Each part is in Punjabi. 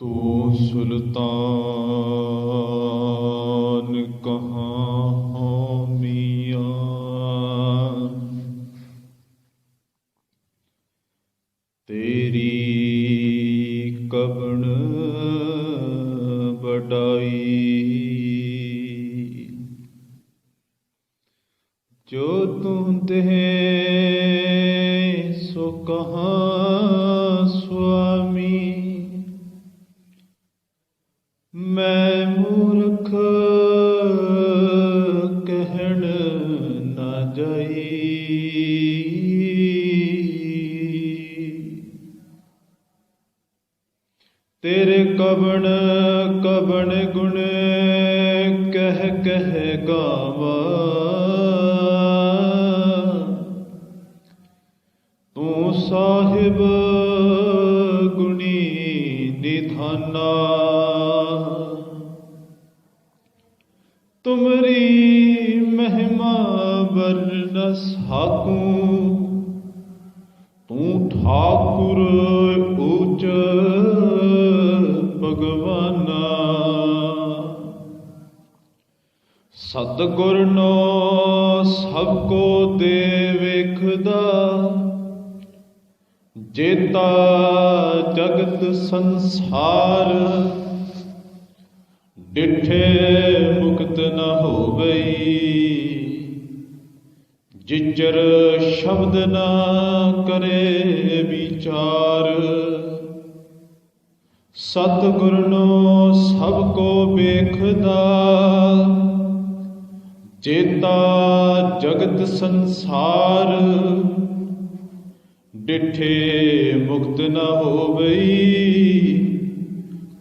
ਤੂੰ ਸੁਲਤਾਨ ਕਹਾ ਹੋ ਮੀਆਂ ਤੇਰੀ ਕਬਣ ਬਡਾਈ ਜੋ ਤੂੰ ਤੇ ਸੋ ਕਹਾਂ ਤੇਰੇ ਕਬਣ ਕਬਣ ਗੁਣ ਕਹਿ ਕਹਿ ਗਾਵਾ। ਤੂੰ ਸਾਹਿਬ ਗੁਣੀ ਨਿਧਾਨਾ। ਤੁਮਰੀ ਮਹਿਮਾ ਵਰਨ ਸਾਕੂ ਤੂੰ ਠਾਕੁਰ ਉਚ ਭਗਵਾਨਾ। ਸਤਿਗੁਰ ਨੋ ਸਭ ਕੋ ਦੇ ਵੇਖਦਾ। ਜੇਤਾ ਜਗਤ ਸੰਸਾਰ। ਡਿਠੇ ਮੁਕਤ ਨ ਹੋਵਈ। ਜਿਜਰ ਸ਼ਬਦ ਨਾ ਕਰੇ ਵਿਚਾਰ। ਸਤਿਗੁਰ ਨੂੰ ਸਭ ਕੋ ਵੇਖਦਾ। ਚੇਤਾ ਜਗਤ ਸੰਸਾਰ, ਡਿਠੇ ਮੁਕਤ ਨ ਹੋਵਈ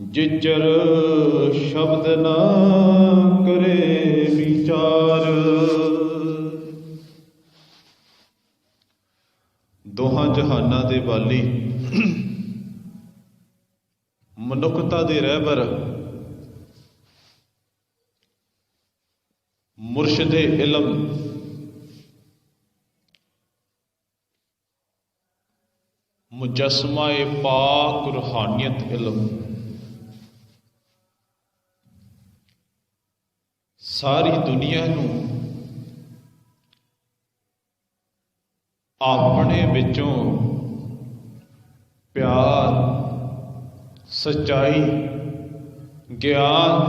ਜਿਜਰ ਸ਼ਬਦ ਨਾ ਕਰੇ ਵਿਚਾਰ। ਦੋਹਾਂ ਜਹਾਨਾਂ ਦੇ ਵਾਲੀ ਮਨੁੱਖਤਾ ਦੇ ਰਹਿਬਰ ਮੁਰਸ਼ਿਦ ਇਲਮ। ਮੁਜਸਮਾ ਪਾਕ ਰੂਹਾਨੀਅਤ ਇਲਮ। ਸਾਰੀ ਦੁਨੀਆ ਨੂੰ ਆਪਣੇ ਵਿੱਚੋਂ ਪਿਆਰ ਸਚਾਈ, ਗਿਆਨ,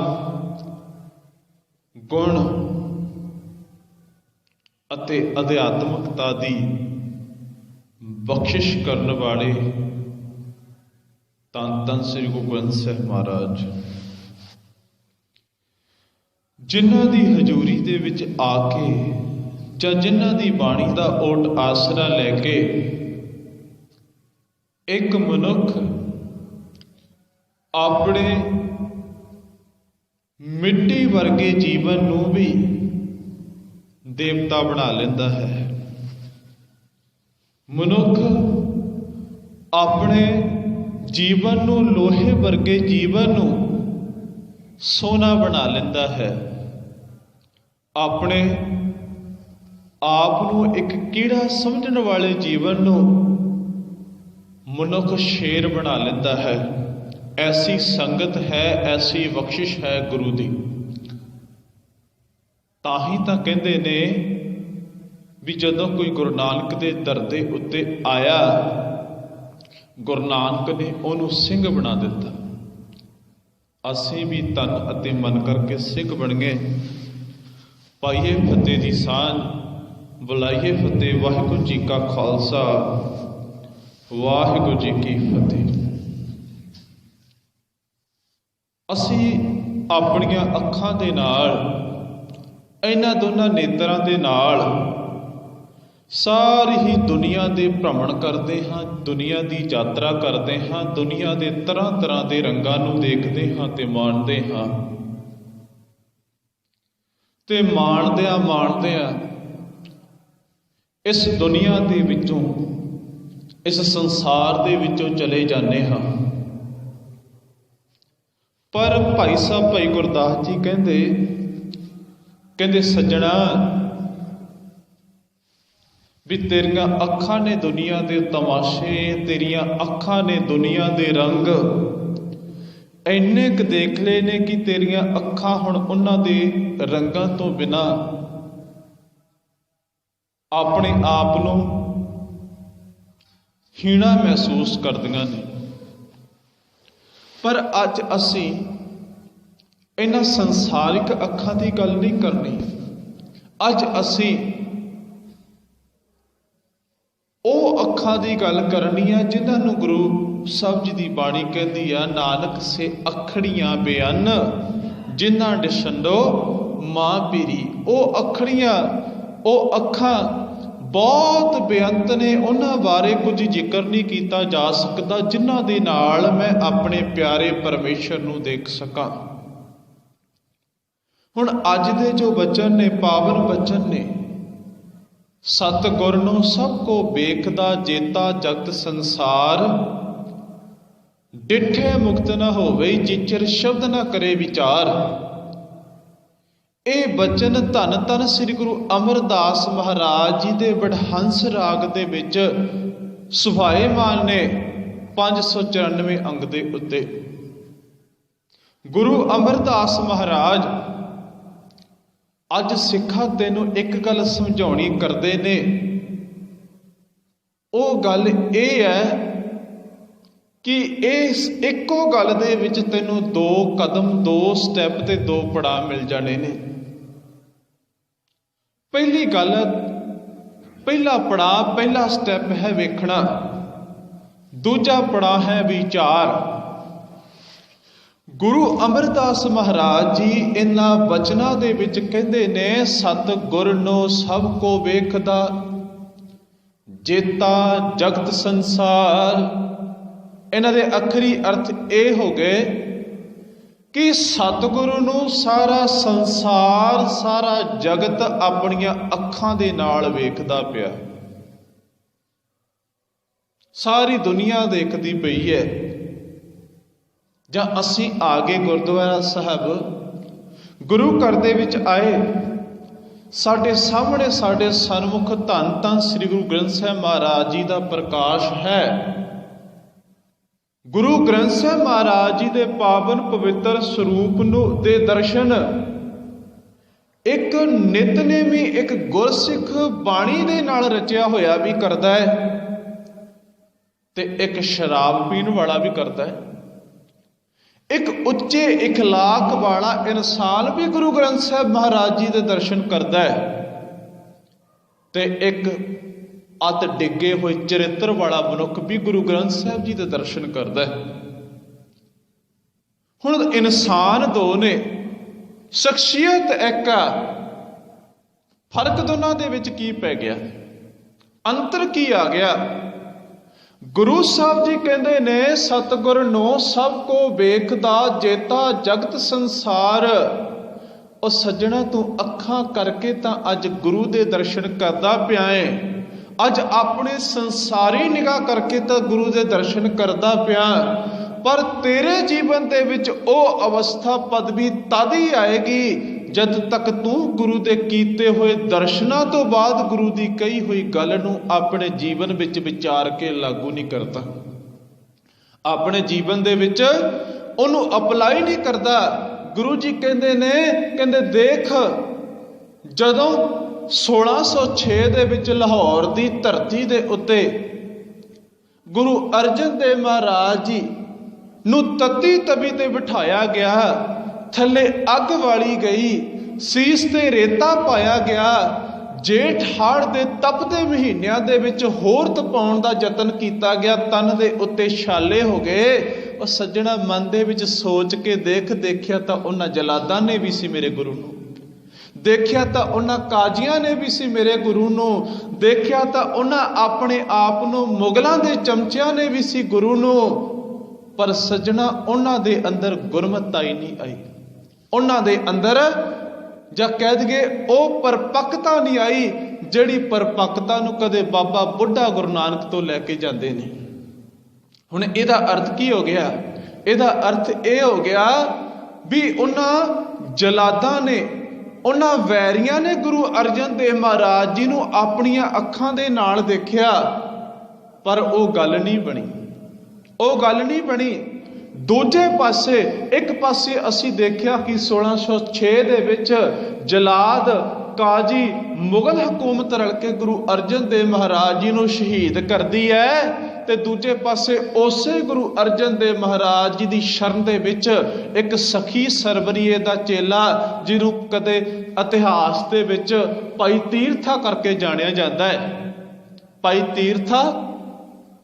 ਗੁਣ ਅਤੇ ਅਧਿਆਤਮਕਤਾ ਦੀ ਬਖਸ਼ਿਸ਼ ਕਰਨ ਵਾਲੇ ਤਨ ਤਨ ਸ੍ਰੀ ਗੁਰੂ ਗ੍ਰੰਥ ਸਾਹਿਬ ਮਹਾਰਾਜ। ਜਿਨ੍ਹਾਂ ਦੀ ਹਜ਼ੂਰੀ ਦੇ ਵਿੱਚ ਆ ਕੇ ਜਾਂ ਜਿਨ੍ਹਾਂ ਦੀ ਬਾਣੀ ਦਾ ਓਟ ਆਸਰਾ ਲੈ ਕੇ ਇੱਕ ਮਨੁੱਖ ਆਪਣੇ ਮਿੱਟੀ ਵਰਗੇ ਜੀਵਨ ਨੂੰ ਵੀ ਦੇਵਤਾ ਬਣਾ ਲੈਂਦਾ ਹੈ। ਮਨੁੱਖ ਆਪਣੇ ਜੀਵਨ ਨੂੰ, ਲੋਹੇ ਵਰਗੇ ਜੀਵਨ ਨੂੰ ਸੋਨਾ ਬਣਾ ਲੈਂਦਾ ਹੈ। ਆਪਣੇ ਆਪ ਨੂੰ ਇੱਕ ਕੀੜਾ ਸਮਝਣ ਵਾਲੇ ਜੀਵਨ ਨੂੰ ਮਨੁੱਖ ਸ਼ੇਰ ਬਣਾ ਲੈਂਦਾ ਹੈ। ਐਸੀ ਸੰਗਤ ਹੈ, ਐਸੀ ਬਖਸ਼ਿਸ਼ ਹੈ ਗੁਰੂ ਦੀ। ਤਾਂ ਹੀ ਤਾਂ ਕਹਿੰਦੇ ਨੇ ਵੀ ਜਦੋਂ ਕੋਈ ਗੁਰੂ ਨਾਨਕ ਦੇ ਦਰ ਦੇ ਉੱਤੇ ਆਇਆ, ਗੁਰੂ ਨਾਨਕ ਨੇ ਉਹਨੂੰ ਸਿੰਘ ਬਣਾ ਦਿੱਤਾ। ਅਸੀਂ ਵੀ ਤਨ ਅਤੇ ਮਨ ਕਰਕੇ ਸਿੰਘ ਬਣ ਗਏ। ਪਾਈਏ ਫਤਿਹ ਦੀ ਸਾਂਝ, ਬੁਲਾਈਏ ਫਤਿਹ। ਵਾਹਿਗੁਰੂ ਜੀ ਕਾ ਖਾਲਸਾ, ਵਾਹਿਗੁਰੂ ਜੀ ਕੀ ਫਤਿਹ। ਅਸੀਂ ਆਪਣੀਆਂ ਅੱਖਾਂ ਦੇ ਨਾਲ, ਇਹਨਾਂ ਦੋਨਾਂ ਨੇਤਰਾਂ ਦੇ ਨਾਲ ਸਾਰੀ ਹੀ ਦੁਨੀਆ ਦੇ ਭ੍ਰਮਣ ਕਰਦੇ ਹਾਂ, ਦੁਨੀਆ ਦੀ ਯਾਤਰਾ ਕਰਦੇ ਹਾਂ, ਦੁਨੀਆ ਦੇ ਤਰ੍ਹਾਂ ਤਰ੍ਹਾਂ ਦੇ ਰੰਗਾਂ ਨੂੰ ਦੇਖਦੇ ਹਾਂ ਤੇ ਮਾਣਦੇ ਹਾਂ। ਤੇ ਮਾਣਦਿਆਂ ਮਾਣਦਿਆਂ ਇਸ ਦੁਨੀਆ ਦੇ ਵਿੱਚੋਂ, ਇਸ ਸੰਸਾਰ ਦੇ ਵਿੱਚੋਂ ਚਲੇ ਜਾਂਦੇ ਹਾਂ। ਪਰ ਭਾਈ ਸਾਹਿਬ, ਭਾਈ ਗੁਰਦਾਸ ਜੀ ਕਹਿੰਦੇ ਕਹਿੰਦੇ ਸੱਜਣਾ, ਵੀ ਤੇਰੀਆਂ ਅੱਖਾਂ ਨੇ ਦੁਨੀਆ ਦੇ ਤਮਾਸ਼ੇ, ਤੇਰੀਆਂ ਅੱਖਾਂ ਨੇ ਦੁਨੀਆ ਦੇ ਰੰਗ ਇੰਨੇ ਕੁ ਦੇਖ ਲਏ ਨੇ ਕਿ ਤੇਰੀਆਂ ਅੱਖਾਂ ਹੁਣ ਉਹਨਾਂ ਦੇ ਰੰਗਾਂ ਤੋਂ ਬਿਨਾ ਆਪਣੇ ਆਪ ਨੂੰ ਹੀਣਾ ਮਹਿਸੂਸ ਕਰਦੀਆਂ ਨੇ। ਪਰ ਅੱਜ ਅਸੀਂ ਇਹਨਾਂ ਸੰਸਾਰਿਕ ਅੱਖਾਂ ਦੀ ਗੱਲ ਨਹੀਂ ਕਰਨੀ। ਅੱਜ ਅਸੀਂ ਉਹ ਅੱਖਾਂ ਦੀ ਗੱਲ ਕਰਨੀ ਆ ਜਿਨ੍ਹਾਂ ਨੂੰ ਗੁਰੂ ਸਾਹਿਬ ਜੀ ਦੀ ਬਾਣੀ ਕਹਿੰਦੀ ਆ, ਨਾਨਕ ਸੇ ਅੱਖੜੀਆਂ ਬਿਆਨ, ਜਿਨ੍ਹਾਂ ਡਿਸ਼ੰਡੋ ਮਾਂ ਪੀਰੀ। ਉਹ ਅੱਖੜੀਆਂ, ਉਹ ਅੱਖਾਂ ਬਹੁਤ ਬੇਅੰਤ ਨੇ। ਉਹਨਾਂ ਬਾਰੇ ਕੁਝ ਜ਼ਿਕਰ ਨਹੀਂ ਕੀਤਾ ਜਾ ਸਕਦਾ, ਜਿਨ੍ਹਾਂ ਦੇ ਨਾਲ ਮੈਂ ਆਪਣੇ ਪਿਆਰੇ ਪਰਮੇਸ਼ਰ ਨੂੰ ਦੇਖ ਸਕਾਂ। ਹੁਣ ਅੱਜ ਦੇ ਜੋ ਬਚਨ ਨੇ, ਪਾਵਨ ਬਚਨ ਨੇ, ਸਤਿਗੁਰ ਨੂੰ ਸਭ ਕੋ ਵੇਖਦਾ, ਜੇਤਾ, ਜਗਤ, ਸੰਸਾਰ, ਡਿਠੇ ਮੁਕਤ ਨਾ ਹੋਵੇ, ਜਿਚਰ ਸ਼ਬਦ ਨਾ ਕਰੇ ਵਿਚਾਰ। ਇਹ ਬਚਨ ਧੰਨ ਧੰਨ ਸ੍ਰੀ ਗੁਰੂ ਅਮਰਦਾਸ ਮਹਾਰਾਜ ਜੀ ਦੇ ਬੜਹੰਸ ਰਾਗ ਦੇ ਵਿੱਚ ਸੁਭਾਏਮਾਨ ਨੇ 594 ਅੰਗ ਦੇ ਉੱਤੇ। ਗੁਰੂ ਅਮਰਦਾਸ ਮਹਾਰਾਜ, ਅੱਜ ਸਿੱਖਾਂ ਤੈਨੂੰ ਇੱਕ ਗੱਲ ਸਮਝਾਉਣੀ ਕਰਦੇ ਨੇ। ਉਹ ਗੱਲ ਇਹ ਹੈ ਕਿ ਇਸ ਇੱਕੋ ਗੱਲ ਦੇ ਵਿੱਚ ਤੈਨੂੰ ਦੋ ਕਦਮ, ਦੋ ਸਟੈਪ ਤੇ ਦੋ ਪੜਾਅ ਮਿਲ ਜਾਣੇ ਨੇ। ਪਹਿਲੀ ਗੱਲ, ਪਹਿਲਾ ਪੜਾਅ, ਪਹਿਲਾ ਸਟੈਪ ਹੈ ਵੇਖਣਾ। ਦੂਜਾ ਪੜਾਅ ਹੈ ਵਿਚਾਰ। ਗੁਰੂ ਅਮਰਦਾਸ ਮਹਾਰਾਜ ਜੀ ਇਹਨਾਂ ਬਚਨਾਂ ਦੇ ਵਿੱਚ ਕਹਿੰਦੇ ਨੇ ਸਤ ਗੁਰ ਨੂੰ ਸਭ ਕੋ ਵੇਖਦਾ, ਜੇਤਾ ਜਗਤ ਸੰਸਾਰ। ਇਹਨਾਂ ਦੇ ਅਖਰੀ ਅਰਥ ਇਹ ਹੋ ਗਏ ਕਿ ਸਤਿਗੁਰੂ ਨੂੰ ਸਾਰਾ ਸੰਸਾਰ, ਸਾਰਾ ਜਗਤ ਆਪਣੀਆਂ ਅੱਖਾਂ ਦੇ ਨਾਲ ਵੇਖਦਾ ਪਿਆ ਸਾਰੀ ਦੁਨੀਆ ਦੇਖਦੀ ਪਈ ਹੈ। ਜਾਂ ਅਸੀਂ ਆ ਗਏ ਗੁਰਦੁਆਰਾ ਸਾਹਿਬ, ਗੁਰੂ ਘਰ ਦੇ ਵਿੱਚ ਆਏ, ਸਾਡੇ ਸਾਹਮਣੇ ਸਾਡੇ ਸਨਮੁਖ ਧੰਨ ਧੰਨ ਸ੍ਰੀ ਗੁਰੂ ਗ੍ਰੰਥ ਸਾਹਿਬ ਮਹਾਰਾਜ ਜੀ ਦਾ ਪ੍ਰਕਾਸ਼ ਹੈ। ਗੁਰੂ ਗ੍ਰੰਥ ਸਾਹਿਬ ਮਹਾਰਾਜ ਜੀ ਦੇ ਪਾਵਨ ਪਵਿੱਤਰ ਸਰੂਪ ਨੂੰ ਦੇ ਦਰਸ਼ਨ ਇੱਕ ਨਿਤਨੇਮੀ ਇੱਕ ਗੁਰਸਿੱਖ ਬਾਣੀ ਦੇ ਨਾਲ ਰਚਿਆ ਹੋਇਆ ਵੀ ਕਰਦਾ ਹੈ ਤੇ ਇੱਕ ਸ਼ਰਾਬ ਪੀਣ ਵਾਲਾ ਵੀ ਕਰਦਾ ਹੈ ਇੱਕ ਉੱਚੇ اخلاق ਵਾਲਾ ਇਨਸਾਨ ਵੀ ਗੁਰੂ ਗ੍ਰੰਥ ਸਾਹਿਬ ਮਹਾਰਾਜ ਜੀ ਦੇ ਦਰਸ਼ਨ ਕਰਦਾ ਹੈ ਤੇ ਇੱਕ ਅਤ ਡਿੱਗੇ ਹੋਏ ਚਰਿੱਤਰ ਵਾਲਾ ਮਨੁੱਖ ਵੀ ਗੁਰੂ ਗ੍ਰੰਥ ਸਾਹਿਬ ਜੀ ਦੇ ਦਰਸ਼ਨ ਕਰਦਾ ਹੈ। ਹੁਣ ਇਨਸਾਨ ਦੋ ਨੇ, ਸ਼ਖਸੀਅਤ ਇੱਕ ਆ। ਫ਼ਰਕ ਦੋਨਾਂ ਦੇ ਵਿੱਚ ਕੀ ਪੈ ਗਿਆ? ਅੰਤਰ ਕੀ ਆ ਗਿਆ? ਗੁਰੂ ਸਾਹਿਬ ਜੀ ਕਹਿੰਦੇ ਨੇ, ਸਤਗੁਰ ਨੂੰ ਸਭ ਕੋ ਵੇਖਦਾ ਜੇਤਾ ਜਗਤ ਸੰਸਾਰ। ਉਹ ਸੱਜਣਾ ਤੂੰ ਅੱਖਾਂ ਕਰਕੇ ਤਾਂ ਅੱਜ ਗੁਰੂ ਦੇ ਦਰਸ਼ਨ ਕਰਦਾ ਪਿਆ ਏ। ਅੱਜ ਆਪਣੇ ਸੰਸਾਰੀ ਨਿਗਾਹ ਕਰਕੇ ਤਾਂ ਗੁਰੂ ਦੇ ਦਰਸ਼ਨ ਕਰਦਾ ਪਿਆ। ਪਰ ਤੇਰੇ ਜੀਵਨ ਦੇ ਵਿੱਚ ਉਹ ਅਵਸਥਾ ਪਦਵੀ ਤਦ ਹੀ ਆਏਗੀ ਜਦ ਤੱਕ ਤੂੰ ਗੁਰੂ ਦੇ ਕੀਤੇ ਹੋਏ ਦਰਸ਼ਨਾਂ ਤੋਂ ਬਾਅਦ ਗੁਰੂ ਦੀ ਕਹੀ ਹੋਈ ਗੱਲ ਨੂੰ ਆਪਣੇ ਜੀਵਨ ਵਿੱਚ ਵਿਚਾਰ ਕੇ ਲਾਗੂ ਨਹੀਂ ਕਰਦਾ। ਆਪਣੇ ਜੀਵਨ ਦੇ ਵਿੱਚ ਉਹਨੂੰ ਅਪਲਾਈ ਨਹੀਂ ਕਰਦਾ। ਗੁਰੂ ਜੀ ਕਹਿੰਦੇ ਨੇ, ਕਹਿੰਦੇ ਦੇਖ, ਜਦੋਂ 1606 ਦੇ ਵਿੱਚ ਲਾਹੌਰ ਦੀ ਧਰਤੀ ਦੇ ਉੱਤੇ ਗੁਰੂ ਅਰਜਨ ਦੇਵ ਮਹਾਰਾਜ ਜੀ ਨੂੰ ਤਤੀ ਤਵੀ ਤੇ ਬਿਠਾਇਆ ਗਿਆ। ਥੱਲੇ ਅੱਗ ਵਾਲੀ ਗਈ, ਸੀਸ ਤੇ ਰੇਤਾ ਪਾਇਆ ਗਿਆ। ਜੇਠ ਹਾੜ ਦੇ ਤਪਦੇ ਮਹੀਨਿਆਂ ਦੇ ਵਿੱਚ ਹੋਰ ਤਪਾਉਣ ਦਾ ਯਤਨ ਕੀਤਾ ਗਿਆ। ਤਨ ਦੇ ਉੱਤੇ ਛਾਲੇ ਹੋ ਗਏ। ਉਹ ਸੱਜਣਾ ਮਨ ਦੇ ਵਿੱਚ ਸੋਚ ਕੇ ਦੇਖ ਦੇਖਿਆ ਤਾਂ ਉਹਨਾਂ ਜਲਾਦਾਂ ਨੇ ਵੀ ਸੀ ਮੇਰੇ ਗੁਰੂ ਨੂੰ। ਦੇਖਿਆ ਤਾਂ ਉਹਨਾਂ ਕਾਜ਼ੀਆਂ ਨੇ ਵੀ ਸੀ ਮੇਰੇ ਗੁਰੂ ਨੂੰ, ਦੇਖਿਆ ਤਾਂ ਉਹਨਾਂ ਆਪਣੇ ਆਪ ਨੂੰ, ਮੁਗਲਾਂ ਦੇ ਚਮਚਿਆਂ ਨੇ ਵੀ ਸੀ ਗੁਰੂ ਨੂੰ, ਪਰ ਸੱਜਣਾ ਉਹਨਾਂ ਦੇ ਅੰਦਰ ਗੁਰਮਤਤਾ ਹੀ ਨਹੀਂ ਆਈ। ਉਹਨਾਂ ਦੇ ਅੰਦਰ ਜਾਂ ਕਹਿ ਦਈਏ ਉਹ ਪਰਪੱਕਤਾ ਨਹੀਂ ਆਈ, ਜਿਹੜੀ ਪਰਪੱਕਤਾ ਨੂੰ ਕਦੇ ਬਾਬਾ ਬੁੱਢਾ ਗੁਰੂ ਨਾਨਕ ਤੋਂ ਲੈ ਕੇ ਜਾਂਦੇ ਨੇ। ਹੁਣ ਇਹਦਾ ਅਰਥ ਕੀ ਹੋ ਗਿਆ? ਇਹਦਾ ਅਰਥ ਇਹ ਹੋ ਗਿਆ ਵੀ ਉਹਨਾਂ ਜਲਾਦਾਂ ਨੇ ਉਹਨਾਂ ਵੈਰੀਆਂ ਨੇ ਗੁਰੂ ਅਰਜਨ ਦੇਵ ਮਹਾਰਾਜ ਜੀ ਨੂੰ ਆਪਣੀਆਂ ਅੱਖਾਂ ਦੇ ਨਾਲ ਦੇਖਿਆ, ਪਰ ਉਹ ਗੱਲ ਨਹੀਂ ਬਣੀ। ਉਹ ਗੱਲ ਨਹੀਂ ਬਣੀ। ਦੂਜੇ ਪਾਸੇ, ਇੱਕ ਪਾਸੇ ਅਸੀਂ ਦੇਖਿਆ ਕਿ 1606 ਦੇ ਵਿੱਚ ਜਲਾਦ ਕਾਜੀ ਮੁਗਲ ਹਕੂਮਤ ਰਲ ਕੇ ਗੁਰੂ ਅਰਜਨ ਦੇਵ ਮਹਾਰਾਜ ਜੀ ਨੂੰ ਸ਼ਹੀਦ ਕਰਦੀ ਹੈ। ਤੇ ਦੂਜੇ ਪਾਸੇ ਉਸੇ ਗੁਰੂ ਅਰਜਨ ਦੇਵ ਮਹਾਰਾਜ ਜੀ ਦੀ ਸ਼ਰਨ ਦੇ ਵਿੱਚ ਇੱਕ ਸਖੀ ਸਰਵਰੀਏ ਦਾ ਚੇਲਾ, ਜਿਹਨੂੰ ਕਦੇ ਇਤਿਹਾਸ ਦੇ ਵਿੱਚ ਭਾਈ ਤੀਰਥਾ ਕਰਕੇ ਜਾਣਿਆ ਜਾਂਦਾ ਹੈ। ਭਾਈ ਤੀਰਥਾ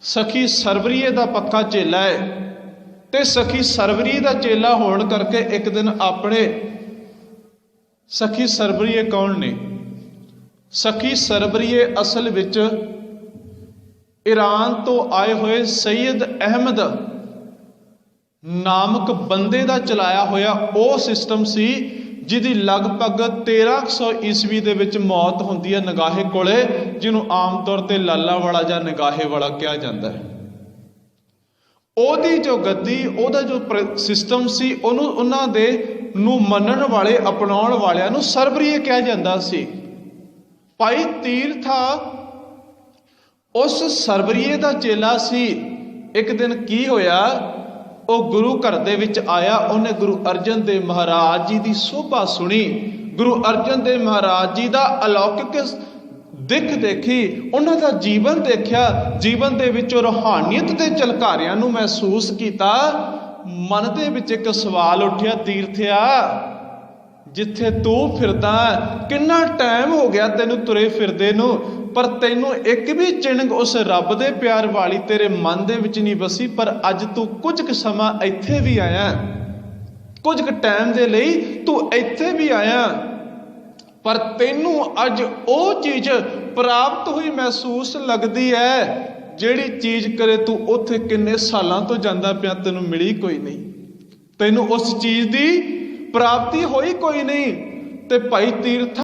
ਸਖੀ ਸਰਵਰੀਏ ਦਾ ਪੱਕਾ ਚੇਲਾ ਹੈ ਤੇ ਸਖੀ ਸਰਵਰੀ ਦਾ ਚੇਲਾ ਹੋਣ ਕਰਕੇ ਇੱਕ ਦਿਨ ਆਪਣੇ ਸਖੀ ਸਰਵਰੀਏ ਕੌਣ ਨੇ? ਸਖੀ ਸਰਵਰੀਏ ਅਸਲ ਵਿੱਚ ਈਰਾਨ ਤੋਂ ਆਏ ਹੋਏ ਸੈਯਦ ਅਹਿਮਦ ਨਾਮਕ ਬੰਦੇ ਦਾ ਚਲਾਇਆ ਹੋਇਆ ਉਹ ਸਿਸਟਮ ਸੀ, ਜਿਹਦੀ ਲਗਭਗ 1300 ਈਸਵੀ ਦੇ ਵਿੱਚ ਮੌਤ ਹੁੰਦੀ ਹੈ ਨਗਾਹੇ ਕੋਲੇ, ਜਿਹਨੂੰ ਆਮ ਤੌਰ ਤੇ ਲਾਲਾ ਵਾਲਾ ਜਾਂ ਨਗਾਹੇ ਵਾਲਾ ਕਿਹਾ ਜਾਂਦਾ ਹੈ। ਉਹਦੀ ਜੋ ਗੱਦੀ, ਉਹਦਾ ਜੋ ਸਿਸਟਮ ਸੀ, ਉਹਨੂੰ, ਉਹਨਾਂ ਦੇ ਨੂੰ ਮੰਨਣ ਵਾਲੇ, ਅਪਣਾਉਣ ਵਾਲਿਆਂ ਨੂੰ ਸਰਬਰੀਏ ਕਿਹਾ ਜਾਂਦਾ ਸੀ। ਭਾਈ ਤੀਰਥਾ ਉਸ ਸਰਬਰੀਏ ਦਾ ਚੇਲਾ ਸੀ। ਇੱਕ ਦਿਨ ਕੀ ਹੋਇਆ? ਉਹ ਗੁਰੂ ਘਰ ਦੇ ਵਿੱਚ ਆਇਆ। ਉਹਨੇ ਗੁਰੂ ਅਰਜਨ ਦੇਵ ਮਹਾਰਾਜ ਜੀ ਦੀ ਸੋਭਾ ਸੁਣੀ। ਗੁਰੂ ਅਰਜਨ ਦੇਵ ਮਹਾਰਾਜ ਜੀ ਦਾ ਅਲੌਕਿਕ ਦਿੱਖ ਦੇਖੀ। ਉਹਨਾਂ ਦਾ ਜੀਵਨ ਦੇਖਿਆ। ਜੀਵਨ ਦੇ ਵਿੱਚੋਂ ਰੋਹਾਨੀਅਤ ਦੇ ਝਲਕਾਰਿਆਂ ਨੂੰ ਮਹਿਸੂਸ ਕੀਤਾ। ਮਨ ਦੇ ਵਿੱਚ ਇੱਕ ਸਵਾਲ ਉੱਠਿਆ, ਤੀਰਥਿਆ ਜਿੱਥੇ ਤੂੰ ਫਿਰਦਾ ਕਿੰਨਾ ਟਾਈਮ ਹੋ ਗਿਆ ਤੈਨੂੰ ਤੁਰੇ ਫਿਰਦੇ ਨੂੰ, ਪਰ ਤੈਨੂੰ ਇੱਕ ਵੀ ਚਿੰਗ ਉਸ ਰੱਬ ਦੇ ਪਿਆਰ ਵਾਲੀ ਤੇਰੇ ਮਨ ਦੇ ਵਿੱਚ ਨਹੀਂ ਵਸੀ, ਪਰ ਅੱਜ ਤੂੰ ਕੁਝ ਕੁ ਸਮਾਂ ਇੱਥੇ ਵੀ ਆਇਆ ਕੁਝ ਕੁ ਟਾਈਮ ਦੇ ਲਈ ਤੂੰ ਇੱਥੇ ਵੀ ਆਇਆ ਪਰ ਤੈਨੂੰ ਅੱਜ ਉਹ ਚੀਜ਼ ਪ੍ਰਾਪਤ ਹੋਈ ਮਹਿਸੂਸ ਲੱਗਦੀ ਹੈ, ਜਿਹੜੀ ਚੀਜ਼ ਕਰੇ ਤੂੰ ਉੱਥੇ ਕਿੰਨੇ ਸਾਲਾਂ ਤੋਂ ਜਾਂਦਾ ਪਿਆ ਤੈਨੂੰ ਮਿਲੀ ਕੋਈ ਨਹੀਂ। ਤੈਨੂੰ ਉਸ ਚੀਜ਼ ਦੀ ਪ੍ਰਾਪਤੀ ਹੋਈ ਕੋਈ ਨਹੀਂ ਤੇ ਭਾਈ ਤੀਰਥ